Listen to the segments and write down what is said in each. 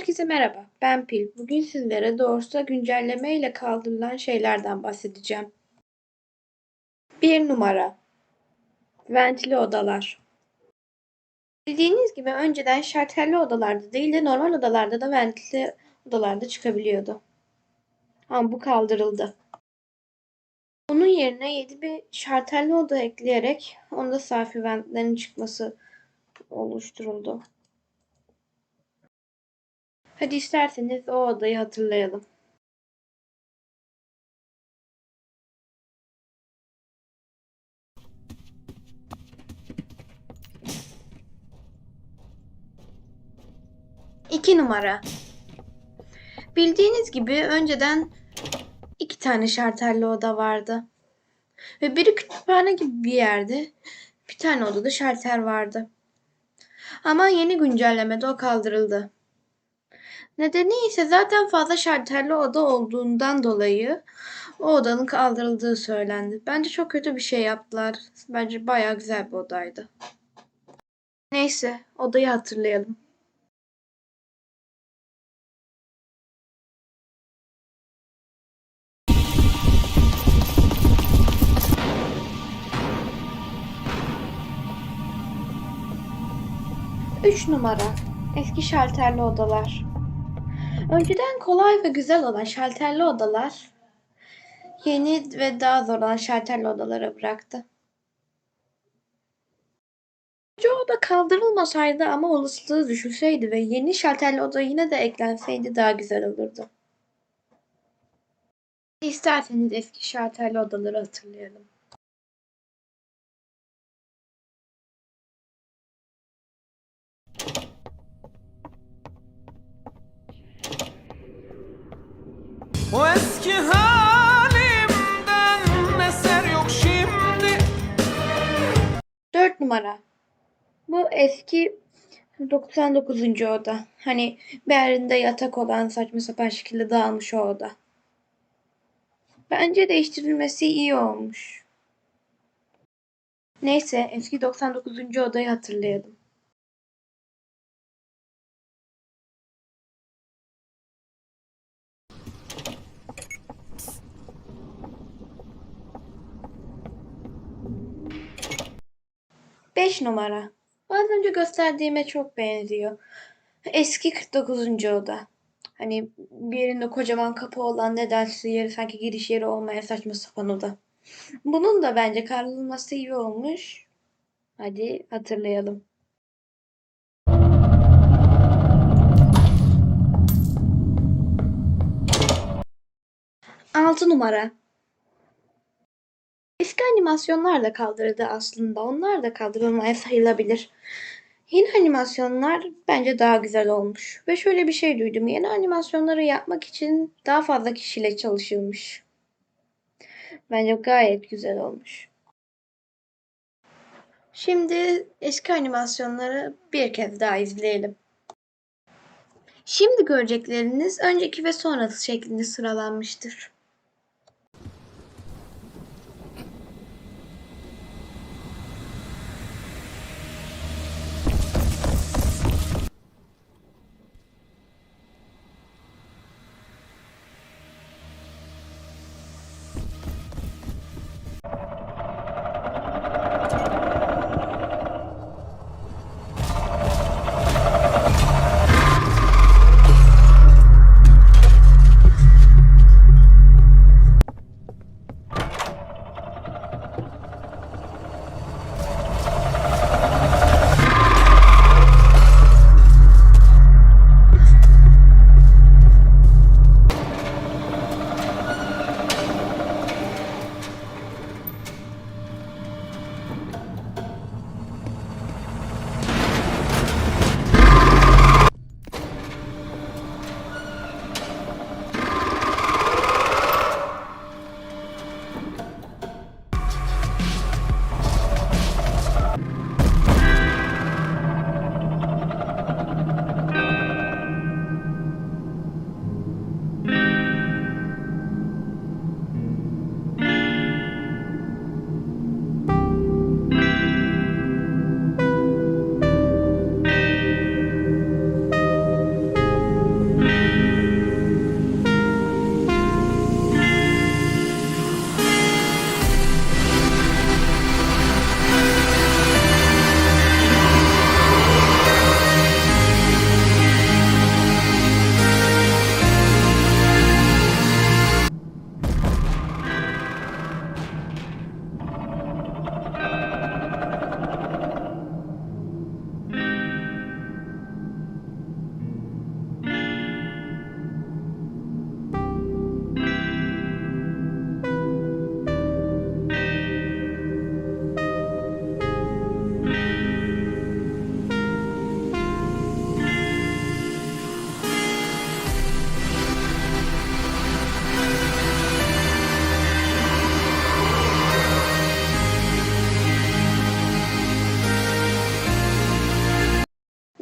Herkese merhaba, ben Pil. Bugün sizlere doğrusu güncelleme ile kaldırılan şeylerden bahsedeceğim. 1 numara Ventili odalar Bildiğiniz gibi önceden şartelli odalarda değil de normal odalarda da ventili odalarda çıkabiliyordu. Ama bu kaldırıldı. Bunun yerine yeni bir şartelli oda ekleyerek onda safi ventlerin çıkması oluşturuldu. Hadi isterseniz o odayı hatırlayalım. İki numara. Bildiğiniz gibi önceden iki tane şartelli oda vardı. Ve biri kütüphane gibi bir yerde. Bir tane odada şarter vardı. Ama yeni güncellemede o kaldırıldı. Nedeni ise zaten fazla şarterli oda olduğundan dolayı o odanın kaldırıldığı söylendi. Bence çok kötü bir şey yaptılar. Bence bayağı güzel bir odaydı. Neyse, odayı hatırlayalım. Üç numara. Eski şalterli odalar. Önceden kolay ve güzel olan şalterli odalar yeni ve daha zor olan şalterli odalara bıraktı. Çoğu da kaldırılmasaydı ama olasılığı düşülseydi ve yeni şalterli oda yine de eklenseydi daha güzel olurdu. İsterseniz eski şalterli odaları hatırlayalım. O 4 numara. Bu eski 99. oda. Hani bir yatak olan saçma sapan şekilde dağılmış o oda. Bence değiştirilmesi iyi olmuş. Neyse eski 99. odayı hatırlayalım. Beş numara. Az önce gösterdiğime çok benziyor. Eski 49. oda. Hani bir yerinde kocaman kapı olan nedense yeri sanki giriş yeri olmayan saçma sapan oda. Bunun da bence kaldırılması iyi olmuş. Hadi hatırlayalım. Altı numara. Eski animasyonlar da kaldırıldı aslında. Onlar da kaldırılmaya sayılabilir. Yeni animasyonlar bence daha güzel olmuş. Ve şöyle bir şey duydum. Yeni animasyonları yapmak için daha fazla kişiyle çalışılmış. Bence gayet güzel olmuş. Şimdi eski animasyonları bir kez daha izleyelim. Şimdi görecekleriniz önceki ve sonrası şeklinde sıralanmıştır.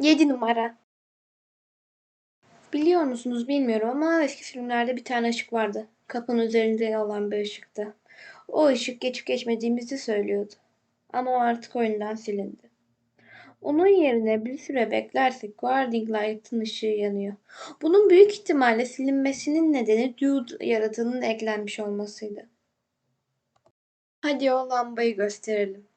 7 numara. Biliyor musunuz bilmiyorum ama eski filmlerde bir tane ışık vardı. Kapının üzerinde olan bir ışıktı. O ışık geçip geçmediğimizi söylüyordu. Ama o artık oyundan silindi. Onun yerine bir süre beklersek Guarding Light'ın ışığı yanıyor. Bunun büyük ihtimalle silinmesinin nedeni Dude yaratığının eklenmiş olmasıydı. Hadi o lambayı gösterelim.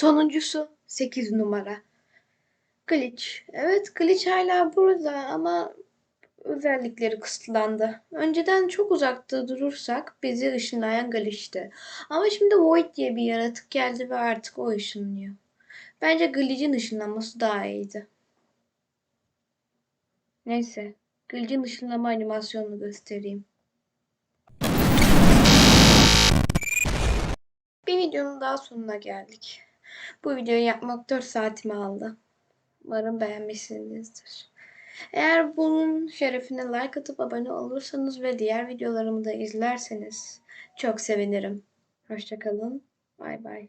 Sonuncusu 8 numara. Glitch. Evet Glitch hala burada ama özellikleri kısıtlandı. Önceden çok uzakta durursak bizi ışınlayan Glitch'ti. Ama şimdi Void diye bir yaratık geldi ve artık o ışınlıyor. Bence Glitch'in ışınlanması daha iyiydi. Neyse. Glitch'in ışınlama animasyonunu göstereyim. Bir videonun daha sonuna geldik. Bu videoyu yapmak 4 saatimi aldı. Umarım beğenmişsinizdir. Eğer bunun şerefine like atıp abone olursanız ve diğer videolarımı da izlerseniz çok sevinirim. Hoşçakalın. Bay bay.